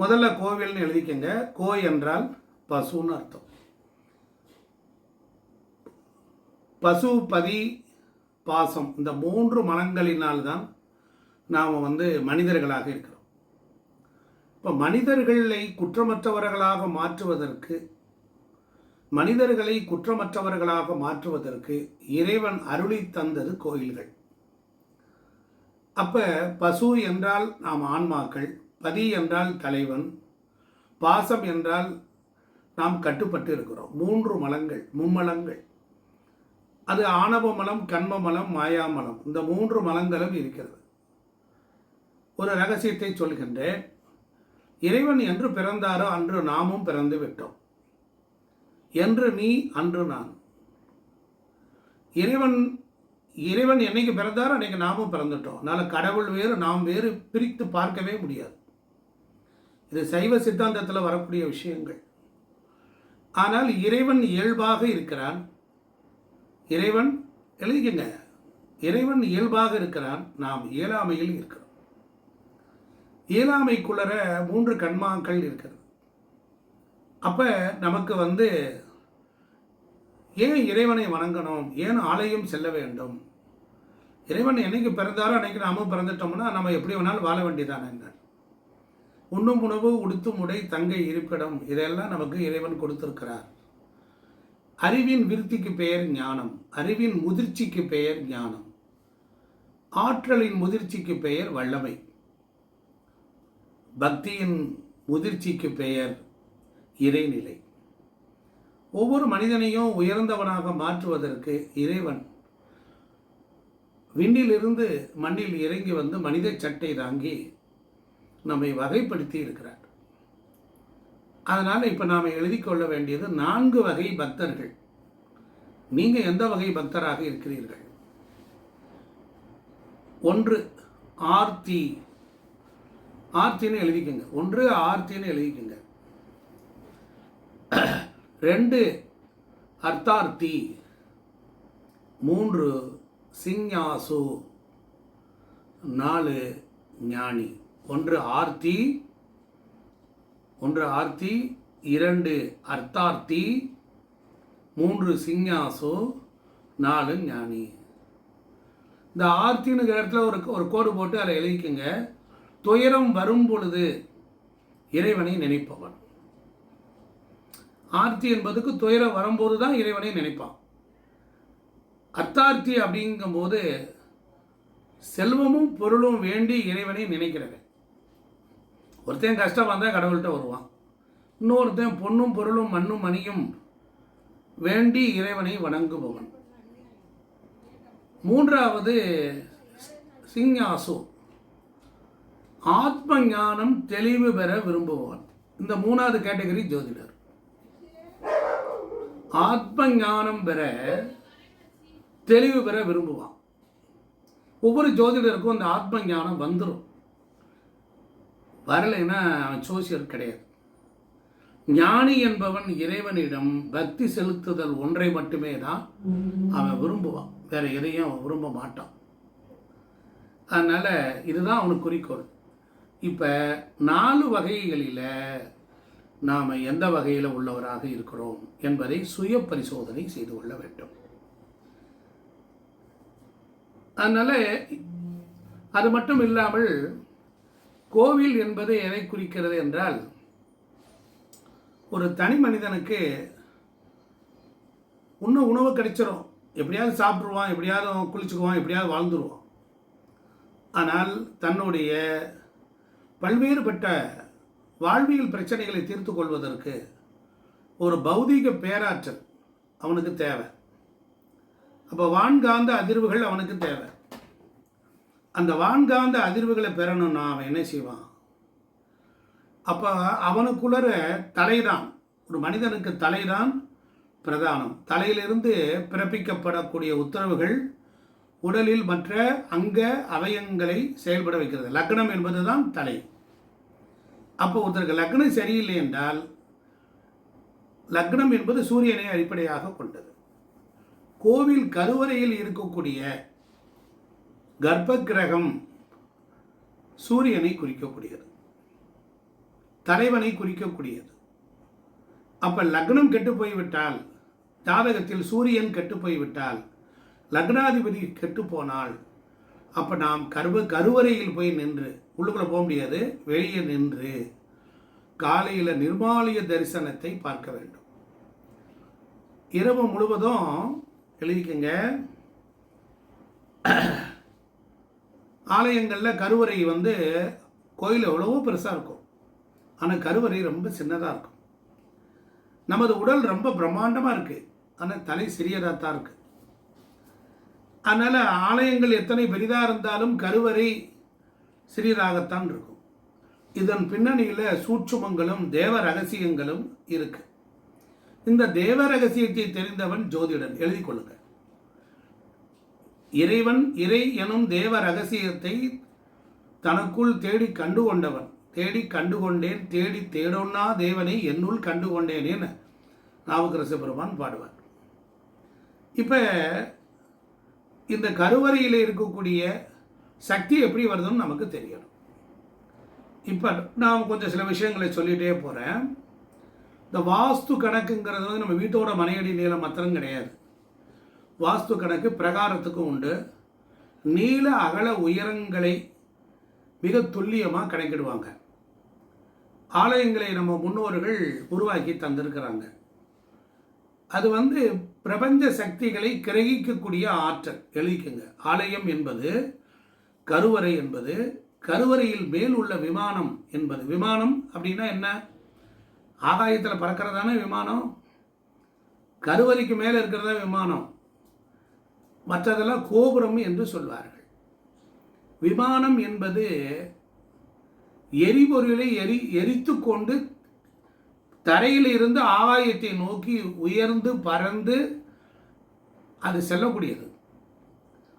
முதல்ல கோவில்னு எழுதிக்கங்க. கோ என்றால் பசுன்னு அர்த்தம். பசு பதி பாசம் இந்த மூன்று மனங்களினால் தான் நாம் வந்து மனிதர்களாக இருக்கிறோம். இப்போ மனிதர்களை குற்றமற்றவர்களாக மாற்றுவதற்கு மனிதர்களை குற்றமற்றவர்களாக மாற்றுவதற்கு இறைவன் அருளி தந்தது கோயில்கள். அப்போ பசு என்றால் நாம் ஆன்மாக்கள் பதி என்றால் தலைவன் பாசம் என்றால் நாம் கட்டுப்பட்டு இருக்கிறோம் மூன்று மலங்கள் மும்மலங்கள். அது ஆணவ மலம் கண்ம மலம் மாயாமலம் இந்த மூன்று மலங்களும் இருக்கிறது. ஒரு ரகசியத்தை சொல்கின்றேன். இறைவன் என்று பிறந்தாரோ அன்று நாமும் பிறந்து விட்டோம். என்று நீ அன்று நான். இறைவன் இறைவன் என்னைக்கு பிறந்தாரோ அன்னைக்கு நாமும் பிறந்துட்டோம். அதனால் கடவுள் வேறு நாம் வேறு பிரித்து பார்க்கவே முடியாது. இது சைவ சித்தாந்தத்தில் வரக்கூடிய விஷயங்கள். ஆனால் இறைவன் இயல்பாக இருக்கிறான். இறைவன் எழுதிக்கங்க. இறைவன் இயல்பாக இருக்கிறான். நாம் இயலாமையில் இருக்கிறோம். இயலாமைக்குள்ளர மூன்று கண்மாக்கள் இருக்கிறது. அப்போ நமக்கு வந்து ஏன் இறைவனை வணங்கணும்? ஏன் ஆலயம் செல்ல வேண்டும்? இறைவன் என்னைக்கு பிறந்தாரோ அன்னைக்கு நாமும் பிறந்துட்டோம்னா நம்ம எப்படி வேணாலும் வாழ வேண்டியதானங்க உண்ணும் உணவு உடுத்தும் உடை தங்கை இருப்பிடம். இதெல்லாம் நமக்கு இறைவன் கொடுத்திருக்கிறார். அறிவின் விருத்திக்கு பெயர் ஞானம். அறிவின் முதிர்ச்சிக்கு பெயர் ஞானம். ஆற்றலின் முதிர்ச்சிக்கு பெயர் வல்லமை. பக்தியின் முதிர்ச்சிக்கு பெயர் இறைநிலை. ஒவ்வொரு மனிதனையும் உயர்ந்தவனாக மாற்றுவதற்கு இறைவன் விண்ணிலிருந்து மண்ணில் இறங்கி வந்து மனித சட்டை தாங்கி நம்மை வகைப்படுத்தி இருக்கிறார். அதனால் இப்போ நாம் எழுதி கொள்ள வேண்டியது நான்கு வகை பக்தர்கள். நீங்கள் எந்த வகை பக்தராக இருக்கிறீர்கள்? ஒன்று ஆர்த்தி. ஆர்த்தின்னு எழுதிக்கோங்க. ஒன்று ஆர்த்தின்னு எழுதிக்கோங்க. ரெண்டு அர்த்தார்த்தி. மூன்று சிங்யாசு நாலு ஞானி. ஒன்று ஆர்த்தி ஒன்று ஆர்த்தி இரண்டு அர்த்தார்த்தி மூன்று சிங்யாசு நாலு ஞானி. இந்த ஆர்த்தினுங்கிற இடத்துல ஒரு ஒரு கோடு போட்டு அதை எழுதிக்குங்க. துயரம் வரும் பொழுது இறைவனை நினைப்பவன். ஆர்த்தி என்பதுக்கு துயரம் வரும்போது தான் இறைவனை நினைப்பான். அர்த்தார்த்தி அப்படிங்கும்போது செல்வமும் பொருளும் வேண்டி இறைவனை நினைக்கிறவன். ஒருத்தன் கஷ்டம் வந்தால் கடவுள்கிட்ட வருவான். இன்னொருத்தன் பொண்ணும் பொருளும் மண்ணும் மணியும் வேண்டி இறைவனை வணங்குபவன். மூன்றாவது சிங்யாசு ஆத்ம ஞானம் தெளிவு பெற விரும்புபவன். இந்த மூணாவது கேட்டகரி ஜோதிடர். ஆத்ம ஞானம் பெற தெளிவு பெற விரும்புவான். ஒவ்வொரு ஜோதிடருக்கும் அந்த ஆத்ம ஞானம் வந்துடும் வரலைன்னா அவன் சோசியர் கிடையாது. ஞானி என்பவன் இறைவனிடம் பக்தி செலுத்துதல் ஒன்றை மட்டுமே தான் அவன் விரும்புவான். வேற எதையும் அவன் விரும்ப மாட்டான். அதனால் இதுதான் அவனுக்கு குறிக்கோள். இப்போ நாலு வகைகளில் நாம் எந்த வகையில் உள்ளவராக இருக்கிறோம் என்பதை சுய பரிசோதனை செய்து கொள்ள வேண்டும். அதனால் அது மட்டும் இல்லாமல் கோவில் என்பது எதை குறிக்கிறது என்றால் ஒரு தனி மனிதனுக்கு இன்னும் உணவு கிடைச்சிரும். எப்படியாவது சாப்பிட்ருவான் எப்படியாவது குளிச்சுக்குவான் எப்படியாவது வாழ்ந்துருவான். ஆனால் தன்னுடைய பல்வேறுபட்ட வாழ்வியல் பிரச்சனைகளை தீர்த்து கொள்வதற்கு ஒரு பௌதீக பேராற்றல் அவனுக்கு தேவை. அப்போ வான்காந்த அதிர்வுகள் அவனுக்கு தேவை. அந்த வான்காந்த அதிர்வுகளை பெறணும்னா அவன் என்ன செய்வான்? அப்போ அவனுக்குள்ளற தலைதான் ஒரு மனிதனுக்கு தலைதான் பிரதானம். தலையிலிருந்து பிறப்பிக்கப்படக்கூடிய உத்தரவுகள் உடலில் மற்ற அங்க அவயங்களை செயல்பட வைக்கிறது. லக்னம் என்பதுதான் தலை. அப்போ ஒருத்தருக்கு லக்னம் சரியில்லை என்றால் லக்னம் என்பது சூரியனை அடிப்படையாக கொண்டது. கோவில் கருவறையில் இருக்கக்கூடிய கர்ப்ப கிரகம் சூரியனை குறிக்கக்கூடியது. தலைவனை குறிக்கக்கூடியது. அப்போ லக்னம் கெட்டு போய்விட்டால் ஜாதகத்தில் சூரியன் கெட்டு போய்விட்டால் லக்னாதிபதி கெட்டு போனால் நாம் கருவ கருவறையில் போய் நின்று உள்ளுக்குள்ளே போக முடியாது வெளியே நின்று காலையில் நிர்மாலய தரிசனத்தை பார்க்க வேண்டும். இரவு முழுவதும் எழுதிக்கங்க. ஆலயங்களில் கருவறை வந்து கோயில் எவ்வளவோ பெருசாக இருக்கும். ஆனால் கருவறை ரொம்ப சின்னதாக இருக்கும். நமது உடல் ரொம்ப பிரம்மாண்டமாக இருக்குது ஆனால் தலை சிறியதாக தான் இருக்குது அதனால் ஆலயங்கள் எத்தனை பெரிதாக இருந்தாலும் கருவறை சிறியதாகத்தான் இருக்கும். இதன் பின்னணியில் சூட்சுமங்களும் தேவ ரகசியங்களும் இருக்குது இந்த தேவ ரகசியத்தை தெரிந்தவன் ஜோதிடன். எழுதி கொள்ளுங்கள் இறைவன் இறை எனும் தேவ ரகசியத்தை தனக்குள் தேடி கண்டு கொண்டவன் தேடி கண்டு கொண்டேன் தேடி தேடோன்னா தேவனை என்னுள் கண்டு கொண்டேனேன்னு நாவுக்கரச பெருமான் பாடுவார். இப்போ இந்த கருவறையில் இருக்கக்கூடிய சக்தி எப்படி வருதுன்னு நமக்கு தெரியணும். இப்போ நான் கொஞ்சம் சில விஷயங்களை சொல்லிகிட்டே போகிறேன் இந்த வாஸ்து கணக்குங்கிறது வந்து நம்ம வீட்டோட மனையடி நீளம் மாத்திரம் கிடையாது. வாஸ்து கணக்கு பிரகாரத்துக்கும் உண்டு. நீள அகல உயரங்களை மிக துல்லியமாக கணக்கிடுவாங்க. ஆலயங்களை நம்ம முன்னோர்கள் உருவாக்கி தந்திருக்கிறாங்க. அது வந்து பிரபஞ்ச சக்திகளை கிரகிக்கக்கூடிய ஆற்றல் எழுதிக்குங்க. ஆலயம் என்பது கருவறை என்பது கருவறையில் மேல் உள்ள விமானம் என்பது. விமானம் அப்படின்னா என்ன? ஆகாயத்தில் பறக்கிறதான விமானம்? கருவறைக்கு மேலே இருக்கிறதா விமானம்? மற்றதெல்லாம் கோபுரம் என்று சொல்வார்கள். விமானம் என்பது எரிபொருளை எரி எரித்து கொண்டு தரையில் இருந்து ஆகாயத்தை நோக்கி உயர்ந்து பறந்து அது செல்லக்கூடியது.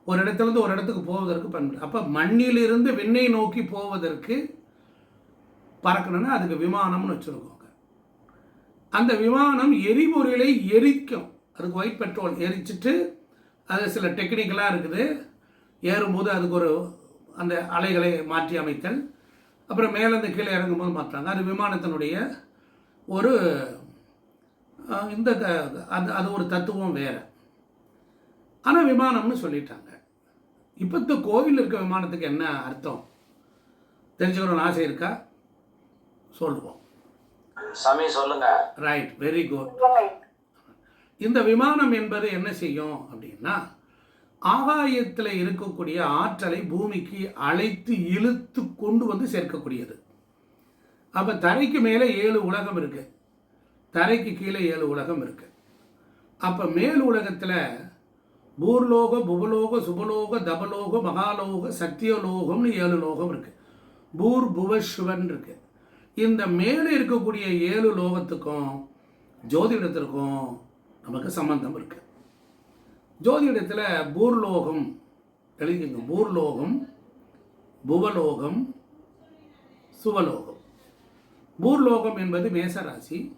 ஒரு இடத்துலேருந்து ஒரு இடத்துக்கு போவதற்கு பயன்படும் அப்போ மண்ணிலிருந்து விண்ணை நோக்கி போவதற்கு பறக்கணும்னா அதுக்கு விமானம்னு வச்சுருக்கோங்க. அந்த விமானம் எரிபொருளை எரிக்கும். அதுக்கு ஒயிட் பெட்ரோல் எரிச்சிட்டு அது சில டெக்னிக்கலாக இருக்குது. ஏறும்போது அதுக்கு ஒரு அந்த அலைகளை மாற்றி அமைத்தல். அப்புறம் மேலேருந்து கீழே இறங்கும்போது மாற்றாங்க. அது விமானத்தினுடைய ஒரு இந்த அது அது ஒரு தத்துவம் வேறு. ஆனால் விமானம்னு சொல்லிட்டாங்க. இப்போ இந்த கோவில் இருக்க விமானத்துக்கு என்ன அர்த்தம்? தெரிஞ்சுக்கணும்னு ஆசை இருக்கா? சொல்லுவோம். சாமி சொல்லுங்க. ரைட் வெரி குட் இந்த விமானம் என்பது என்ன செய்யும் அப்படின்னா ஆகாயத்தில் இருக்கக்கூடிய ஆற்றலை பூமிக்கு அழைத்து இழுத்து கொண்டு வந்து சேர்க்கக்கூடியது. அப்போ தரைக்கு மேலே ஏழு உலகம் இருக்கு. தரைக்கு கீழே ஏழு உலகம் இருக்கு. அப்போ மேல் உலகத்தில் பூர்லோக புவலோக சுபலோக தபலோக மகாலோக சத்தியலோகம்னு ஏழு லோகம் இருக்கு. பூர் புவ சிவன் இருக்கு. இந்த மேலே இருக்கக்கூடிய ஏழு லோகத்துக்கும் ஜோதிடத்திற்கும் நமக்கு சம்பந்தம் இருக்கு. ஜோதிடத்தில் பூர்லோகம் எழுதிக்கங்க. பூர்லோகம் புவலோகம் சுவலோகம். பூர்லோகம் என்பது மேசராசி.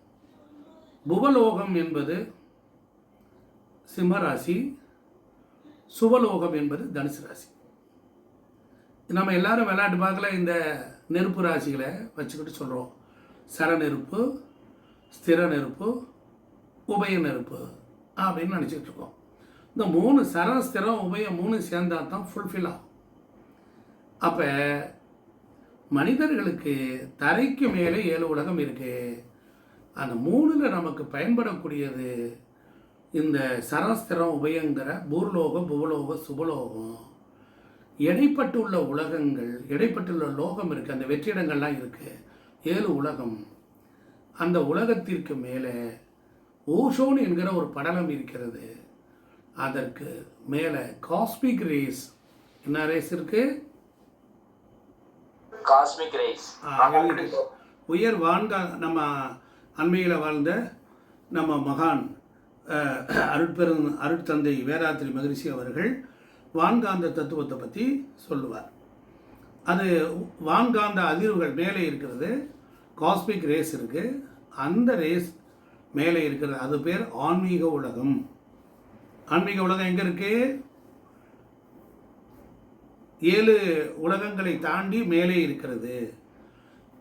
புவலோகம் என்பது சிம்மராசி. சுவலோகம் என்பது தனுசு ராசி. நம்ம எல்லாரும் விளையாட்டு பார்க்கல இந்த நெருப்பு ராசிகளை வச்சுக்கிட்டு சொல்கிறோம் சர நெருப்பு ஸ்திர நெருப்பு உபய நெருப்பு அப்படின்னு நினச்சிட்டு இருக்கோம் இந்த மூணு சரஸ்திரம் ஸ்திரம் உபயம் மூணு சேர்ந்தா தான் ஃபுல்ஃபில் ஆகும். அப்போ மனிதர்களுக்கு தரைக்கு மேலே ஏழு உலகம் இருக்குது அந்த மூணில் நமக்கு பயன்படக்கூடியது இந்த சரஸ்திரம் உபயங்கிற பூர்லோகம் புவலோகம் சுபலோகம். இடைப்பட்டுள்ள உலகங்கள் இடைப்பட்டுள்ள லோகம் இருக்குது அந்த வெற்றிடங்கள்லாம் இருக்குது ஏழு உலகம். அந்த உலகத்திற்கு மேலே ஓஷோன் என்கிற ஒரு படலம் இருக்கிறது. அதற்கு மேலே காஸ்மிக் ரேஸ். என்ன ரேஸ் இருக்கு? Cosmic rays. உயர் வான்கா நம்ம அண்மையில் வாழ்ந்த நம்ம மகான் அருட்பெரும் அருட்தந்தை வேதாத்திரி மகரிஷி அவர்கள் வான்காந்த தத்துவத்தை பற்றி சொல்லுவார். அது வான்காந்த அதிர்வுகள் மேலே இருக்கிறது. காஸ்மிக் ரேஸ் இருக்குது அந்த ரேஸ் மேலே இருக்கிறது அது பேர் ஆன்மீக உலகம். ஆன்மீக உலகம் எங்கே இருக்குது ஏழு உலகங்களை தாண்டி மேலே இருக்கிறது.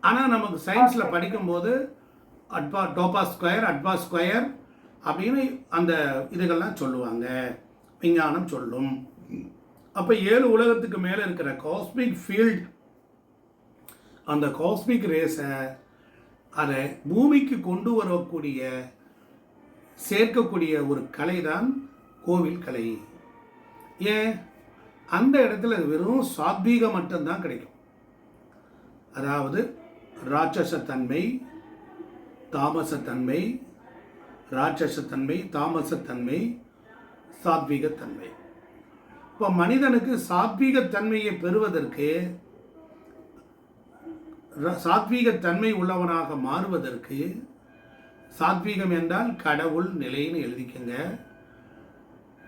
ஆனால் நமக்கு சயின்ஸில் படிக்கும்போது அட்பா டோபா ஸ்கொயர் அட்பா ஸ்கொயர் அப்படின்னு அந்த இதுகள்லாம் சொல்லுவாங்க. விஞ்ஞானம் சொல்லும். அப்போ ஏழு உலகத்துக்கு மேலே இருக்கிற காஸ்மிக் ஃபீல்ட் அந்த காஸ்மிக் ரேஸை அதை பூமிக்கு கொண்டு வரக்கூடிய சேர்க்கக்கூடிய ஒரு கலை தான் கோவில் கலை. ஏன்? அந்த இடத்துல வெறும் சாத்வீகம் மட்டும்தான் கிடைக்கும். அதாவது ராட்சசத்தன்மை தாமசத்தன்மை ராட்சசத்தன்மை தாமசத்தன்மை சாத்வீகத்தன்மை. இப்போ மனிதனுக்கு சாத்வீகத்தன்மையை பெறுவதற்கு சாத்வீகத்தன்மை உள்ளவனாக மாறுவதற்கு சாத்வீகம் என்றால் கடவுள் நிலைன்னு எழுதிக்கங்க.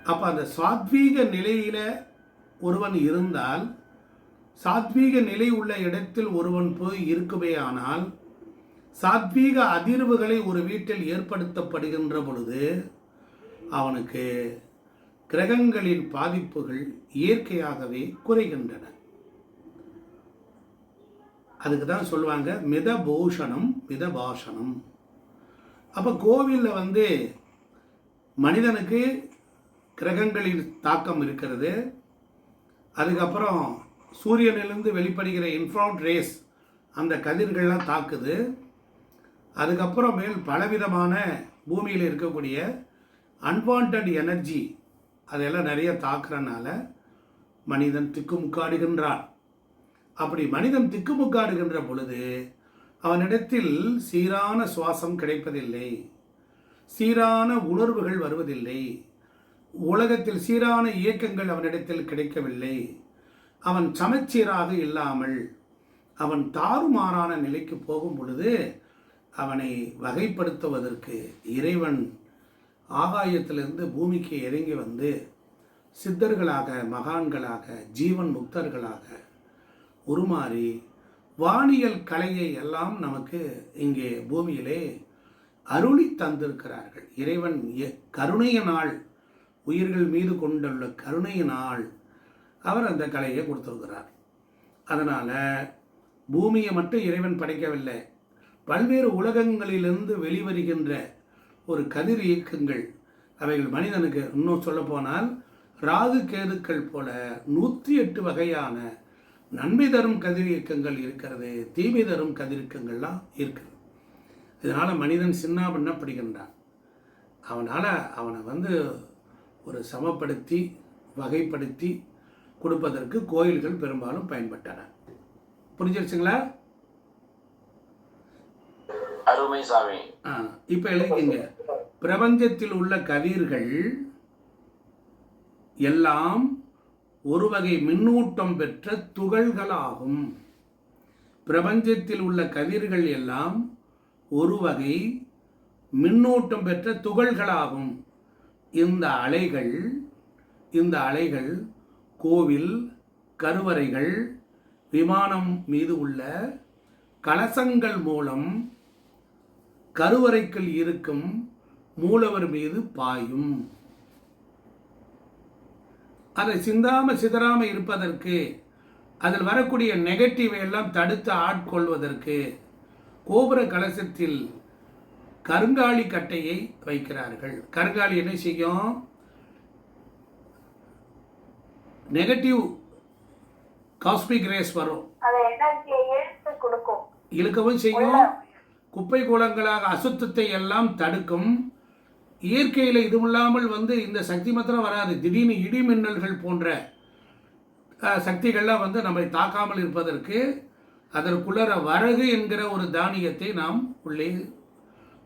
அப்போ அந்த சாத்வீக நிலையில் ஒருவன் இருந்தால் சாத்வீக நிலை உள்ள இடத்தில் ஒருவன் போய் இருக்குமே ஆனால் சாத்வீக அதிர்வுகளை ஒரு வீட்டில் ஏற்படுத்தப்படுகின்ற பொழுது அவனுக்கு கிரகங்களின் பாதிப்புகள் இயற்கையாகவே குறைகின்றன. அதுக்கு தான் சொல்லுவாங்க மிதபூஷணம் மிதபாஷணம். அப்போ கோவிலில் வந்து மனிதனுக்கு கிரகங்களின் தாக்கம் இருக்கிறது. அதுக்கப்புறம் சூரியனிலிருந்து வெளிப்படுகிற இன்ஃப்ராட் ரேஸ் அந்த கதிர்கள்லாம் தாக்குது. அதுக்கப்புறம் மேல் பலவிதமான பூமியில் இருக்கக்கூடிய அன்வான்ட் எனர்ஜி அதெல்லாம் நிறைய தாக்குறனால மனிதன் திக்குமுக்காடுகின்றான். அப்படி மனிதன் திக்குமுக்காடுகின்ற பொழுது அவனிடத்தில் சீரான சுவாசம் கிடைப்பதில்லை. சீரான உணர்வுகள் வருவதில்லை. உலகத்தில் சீரான இயக்கங்கள் அவனிடத்தில் கிடைக்கவில்லை. அவன் சமச்சீராக இல்லாமல் அவன் தாறுமாறான நிலைக்கு போகும் பொழுது அவனை வகைப்படுத்துவதற்கு இறைவன் ஆகாயத்திலிருந்து பூமிக்கு இறங்கி வந்து சித்தர்களாக மகான்களாக ஜீவன் முக்தர்களாக உருமாறி வானியல் கலையை எல்லாம் நமக்கு இங்கே பூமியிலே அருளி தந்திருக்கிறார்கள். இறைவன் எ- கருணையினால் உயிர்கள் மீது கொண்டுள்ள கருணையினால் அவர் அந்த கலையை கொடுத்துருக்கிறார். அதனால் பூமியை மட்டும் இறைவன் படைக்கவில்லை பல்வேறு உலகங்களிலிருந்து வெளிவருகின்ற ஒரு கதிர் இயக்கங்கள் அவைகள் மனிதனுக்கு இன்னும் சொல்லப்போனால் ராகு கேதுக்கள் போல நூற்றி எட்டு வகையான நன்மை தரும் கதிர் இயக்கங்கள் இருக்கிறது தீமை தரும் கதிரியக்கங்கள்லாம் இருக்குது. இதனால் மனிதன் சின்னாபின்னப்படுகின்றான் அவனால் அவனை வந்து ஒரு சமப்படுத்தி வகைப்படுத்தி கொடுப்பதற்கு கோயில்கள் பெரும்பாலும் பயன்பட்டன. புரிஞ்சிருச்சுங்களா? அருமை சாமி. ஆ இப்போ எழுதிக்கங்க. பிரபஞ்சத்தில் உள்ள கதிர்கள் எல்லாம் ஒரு வகை மின்னூட்டம் பெற்ற துகள்களாகும். பிரபஞ்சத்தில் உள்ள கதிர்கள் எல்லாம் ஒரு வகை மின்னூட்டம் பெற்ற துகள்களாகும். இந்த அலைகள் இந்த அலைகள் கோவில் கருவறைகள் விமானம் மீது உள்ள கலசங்கள் மூலம் கருவறைக்குள் இருக்கும் மூலவர் மீது பாயும். அதை சிந்தாம சிதறாம இருப்பதற்கு அதில் வரக்கூடிய நெகட்டிவ் எல்லாம் தடுத்து ஆட்கொள்வதற்கு கோபுர கலசத்தில் கருங்காலி கட்டையை வைக்கிறார்கள். கருங்காலி என்ன செய்யும்? நெகட்டிவ் காஸ்மிக் ரேஸ் வரும். இழுக்கவும் செய்யும். குப்பை கூலங்களாக அசுத்தத்தை எல்லாம் தடுக்கும். இயற்கையில் இதுமில்லாமல் வந்து இந்த சக்தி மாத்திரம் வராது. திடீர்னு இடி மின்னல்கள் போன்ற சக்திகள்லாம் வந்து நம்மை தாக்காமல் இருப்பதற்கு அதற்குள்ளர வரகு என்கிற ஒரு தானியத்தை நாம் உள்ளே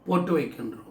போட்டு வைக்கின்றோம்.